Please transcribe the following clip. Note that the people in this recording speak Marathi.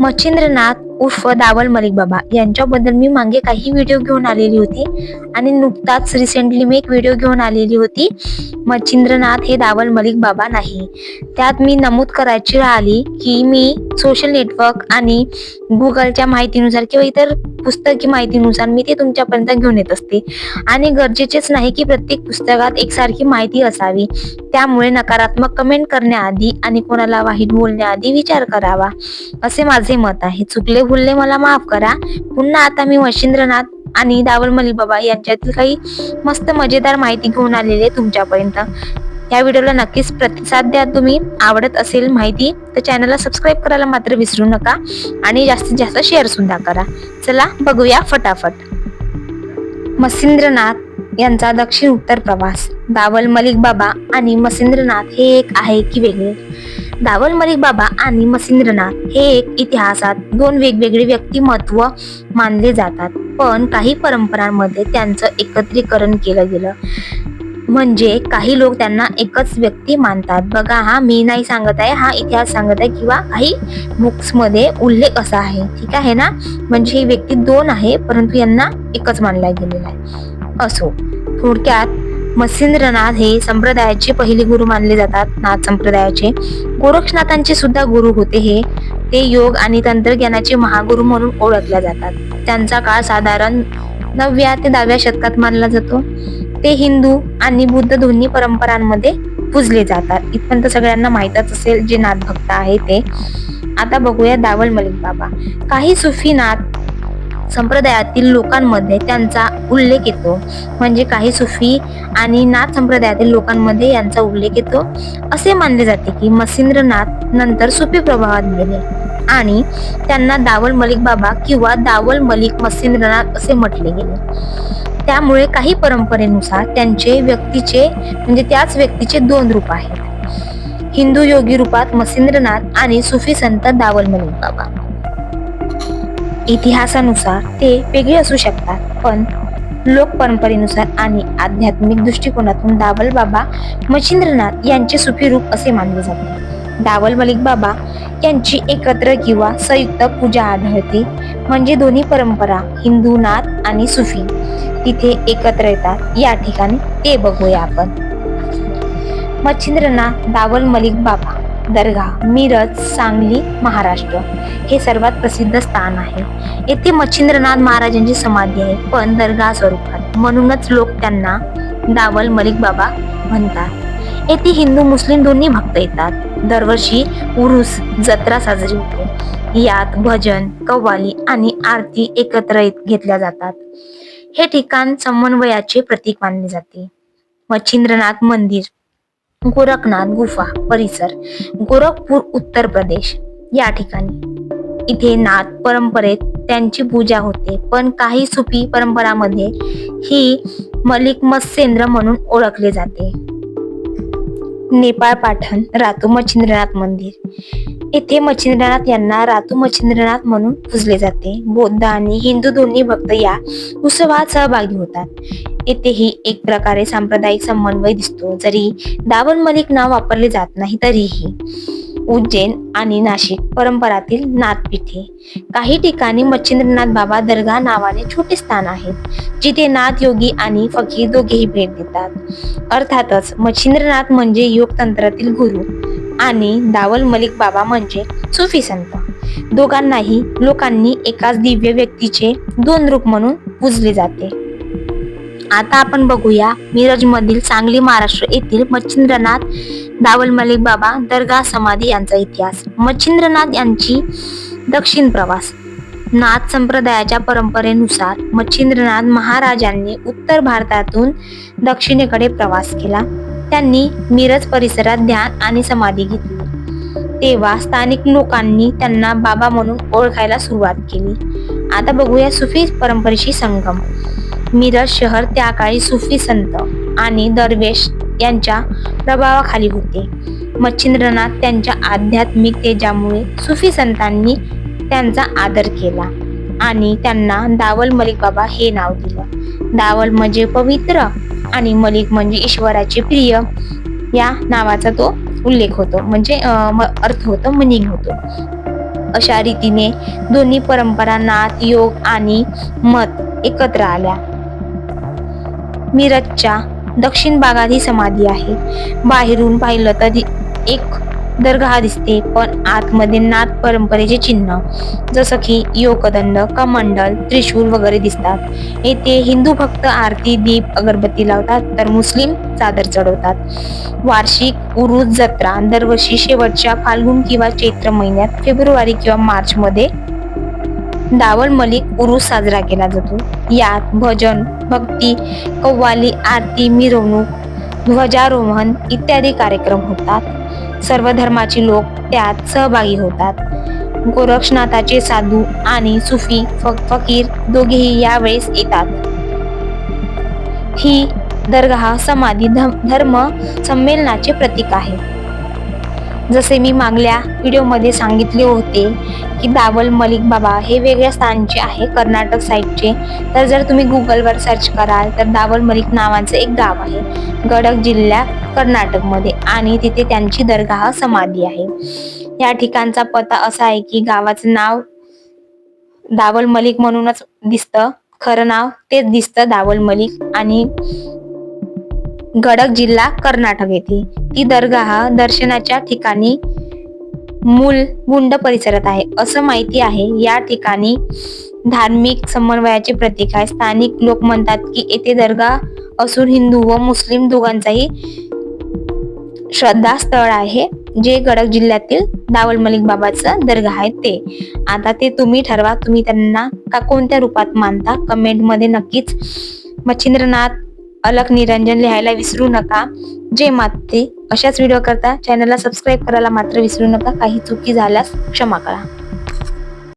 मच्छिंद्रनाथ उर्फ दावल मलिक बाबा. यांच्याबद्दल मी मागे काही व्हिडिओ घेऊन आलेली होती. आणि नुकताच रिसेंटली मी एक व्हिडिओ घेऊन आलेली होती. मच्छिंद्रनाथ हे दावल मलिक बाबा नाही. त्यात मी नमूद करायची राहिली की मी सोशल नेटवर्क आणि गुगलच्या माहितीनुसार किंवा इतर पुस्तकी माहितीनुसार मी ते तुमच्यापर्यंत घेऊन येत असते. आणि गरजेचेच नाही की प्रत्येक पुस्तकात एकसारखी माहिती असावी. त्यामुळे नकारात्मक कमेंट करण्याआधी आणि कोणाला वाईट बोलण्याआधी विचार करावा. असे माझे मत आहे. चुकले भुलले मला माफ करा. पुन्हा आता मी मच्छिंद्रनाथ आणि दावल मलिक बाबा यांच्यातील काही मस्त मजेदार माहिती घेऊन आलेली तुमच्यापर्यंत. या व्हिडिओला नक्कीच प्रतिसाद द्या. तुम्ही आवडत असेल माहिती तर चॅनलला सबस्क्राईब करायला मात्र विसरू नका आणि जास्तीत जास्त शेअर सुद्धा करा. चला बघूया फटाफट. मसिंद्रनाथ यांचा दक्षिण उत्तर प्रवास. दावल मलिक बाबा आणि मसिंद्रनाथ हे एक आहे की वेगळे. दावल मलिक बाबा आणि मसिंद्रनाथ हे एक इतिहासात दोन वेगवेगळे व्यक्तिमत्व मानले जातात. पण काही परंपरांमध्ये त्यांचं एकत्रीकरण केलं गेलं. म्हणजे काही लोक त्यांना एकच व्यक्ती मानतात. बघा हा मी नाही सांगत आहे हा इतिहास सांगत आहे किंवा काही बुक्समध्ये उल्लेख असा आहे. ठीक आहे ना? म्हणजे ही व्यक्ती दोन आहे परंतु यांना एकच मानला गेलेला आहे. असो. थोडक्यात मत्स्येंद्रनाथ हे संप्रदायाचे पहिले गुरु मानले जातात नाथ संप्रदायाचे. गोरक्षनाथांचे सुद्धा गुरु होते हे. ते योग आणि तंत्रज्ञानाचे महागुरु म्हणून ओळखल्या जातात. त्यांचा काळ साधारण नवव्या ते दहाव्या शतकात मानला जातो. ते हिंदू आणि बुद्ध दोन्ही परंपरांमध्ये पूजले जातात. इथपर्यंत सगळ्यांना माहीतच असेल जे नाथ भक्त आहे ते. आता बघूया दावल मलिक बाबा. काही सुफी नाथ संप्रदायातील लोकांमध्ये त्यांचा उल्लेख येतो. म्हणजे काही सुफी आणि नाथ संप्रदायातील लोकांमध्ये यांचा उल्लेख येतो. असे मानले जाते की मसिंद्रनाथ नंतर सुफी प्रभावात गेले आणि त्यांना दावल मलिक बाबा किंवा दावल मलिक मसिंद्रनाथ असे म्हटले गेले. त्यामुळे काही परंपरेनुसार त्यांचे व्यक्तीचे म्हणजे त्याच व्यक्तीचे दोन रूप आहेत. हिंदू योगी रूपात मसिंद्रनाथ आणि सुफी संत दावल मलिक बाबा. इतिहासानुसार ते वेगळे असू शकतात. पण लोक परंपरेनुसार आणि आध्यात्मिक दृष्टिकोनातून दावल बाबा मच्छिंद्रनाथ यांचे सुफी रूप असे मानले जाते. दावल मलिक बाबा यांची एकत्र किंवा संयुक्त पूजा आढळते. म्हणजे दोन्ही परंपरा हिंदू नाथ आणि सुफी तिथे एकत्र येतात. या ठिकाणी ते बघूया आपण. मच्छिंद्रनाथ दावल मलिक बाबा. दर्गा मिरज सांगली महाराष्ट्र हे सर्वात प्रसिद्ध स्थान आहे. येथे मच्छिंद्रनाथ महाराजांची समाधी आहे पण दर्गा स्वरूपात. म्हणूनच लोक त्यांना दावल मलिक बाबा म्हणतात. येथे हिंदू मुस्लिम दोन्ही भक्त येतात. दरवर्षी उरुस जत्रा साजरी होते. यात भजन कव्वाली आणि आरती एकत्र येत- घेतल्या जातात. हे ठिकाण समन्वयाचे प्रतीक मानले जाते. मच्छिंद्रनाथ मंदिर गोरखनाथ गुफा परिसर गोरखपूर उत्तर प्रदेश या ठिकाणी. इथे नाथ परंपरेत त्यांची पूजा होते पण काही सुफी परंपरामध्ये ही मलिक मत्स्येंद्र म्हणून ओळखले जाते. नेपाळ पाठण रातू मच्छिंद्रनाथ मंदिर. येथे मच्छिंद्रनाथ यांना रातू मच्छिंद्रनाथ म्हणून पूजले जाते. बौद्ध आणि हिंदू दोन्ही भक्त या उत्सवात सहभागी होतात. येथेही एक प्रकारे सांप्रदायिक समन्वय दिसतो. जरी दावण मलिक नाव वापरले जात नाही तरीही उज्जैन आणि नाशिक परंपरातील नाथपीठे. काही ठिकाणी मच्छिंद्रनाथ बाबा दर्गा नावाने छोटे स्थान आहेत जिथे नाथ योगी आणि फकीर दोघेही भेट देतात. अर्थातच मच्छिंद्रनाथ म्हणजे योग तंत्रातील गुरु आणि दावल मलिक बाबा म्हणजे सुफी संत. दोघांनाही लोकांनी एकाच दिव्य व्यक्तीचे दोन रूप म्हणून पूजले जाते. आता आपण बघूया मिरज मधील सांगली महाराष्ट्र येथील मच्छिंद्रनाथ दावल मलिक बाबा दर्गा समाधी यांचा इतिहास. मच्छिंद्रनाथ यांची दक्षिण प्रवास. नाथ संप्रदायाच्या परंपरेनुसार मच्छिंद्रनाथ महाराजांनी उत्तर भारतातून दक्षिणेकडे प्रवास केला. त्यांनी मिरज परिसरात ध्यान आणि समाधी घेतली. तेव्हा स्थानिक लोकांनी त्यांना बाबा म्हणून ओळखायला सुरुवात केली. आता बघूया सुफी परंपरेशी संगम. मिरज शहर त्या काळी सुफी संत आणि दरवेश यांच्या प्रभावाखाली होते. मच्छिंद्रनाथ त्यांच्या आध्यात्मिक तेजामुळे सुफी संतांनी त्यांचा आदर केला आणि त्यांना दावल मलिक बाबा हे नाव दिलं. दावल म्हणजे पवित्र आणि मलिक म्हणजे ईश्वराचे प्रिय या नावाचा तो उल्लेख होतो. म्हणजे म- अर्थ होतो मनिंग होतो. अशा रीतीने दोन्ही परंपरा नाथ योग आणि मत एकत्र आल्या. मिरजच्या दक्षिण भागात ही समाधी आहे. बाहेरून पाहिलं तर एक दरगाह दिसते पण आतमध्ये नाथ परंपरेचे चिन्ह जसं की योगदंड कमंडल त्रिशूल वगैरे दिसतात. येथे हिंदू भक्त आरती दीप अगरबत्ती लावतात तर मुस्लिम चादर चढवतात. वार्षिक उरुज जत्रा दरवर्षी शेवटच्या फाल्गुन किंवा चैत्र महिन्यात फेब्रुवारी किंवा मार्च मध्ये दावल मलिक उरुस साजरा केला जातो. यात भजन भक्ती कव्वाली आरती मिरवणूक ध्वजारोहण इत्यादी कार्यक्रम होतात. सर्व धर्माचे लोक त्यात सहभागी होतात. गोरक्षनाथाचे साधू आणि सुफी फक फकीर दोघेही यावेळेस येतात. ही दरगाह समाधी धर्म संमेलनाचे प्रतीक आहे. जसे मी मागल्या व्हिडिओमध्ये सांगितले होते की दावल मलिक बाबा हे वेगळ्या स्थानचे आहे कर्नाटक साईडचे. तर जर तुम्ही गुगलवर सर्च कराल तर दावल मलिक नावाचं एक गाव आहे गडक जिल्ह्यात कर्नाटकमध्ये. आणि तिथे त्यांची दरगाह समाधी आहे. या ठिकाणचा पत्ता असा आहे की गावाचं नाव दावल मलिक म्हणूनच दिसतं. खरं नाव तेच दिसतं दावल मलिक आणि गडक जिल्हा कर्नाटक येथे. ती दरगाह दर्शनाच्या ठिकाणी मूल गुंड परिसरात आहे. असं माहिती आहे. या ठिकाणी धार्मिक समन्वयाचे प्रतीक आहे. स्थानिक लोक म्हणतात की येथे दर्गा असून हिंदू व मुस्लिम दोघांचाही श्रद्धास्थळ आहे जे गडक जिल्ह्यातील दावल मलिक बाबाचं दर्गा आहे ते. आता ते तुम्ही ठरवा. तुम्ही त्यांना का कोणत्या रूपात मानता? कमेंटमध्ये नक्कीच मच्छिंद्रनाथ अलक निरंजन लिहायला विसरू नका. जे माते. अशाच व्हिडिओ करता. चॅनलला सबस्क्राईब करायला मात्र विसरू नका. काही चुकी झाल्यास क्षमा करा.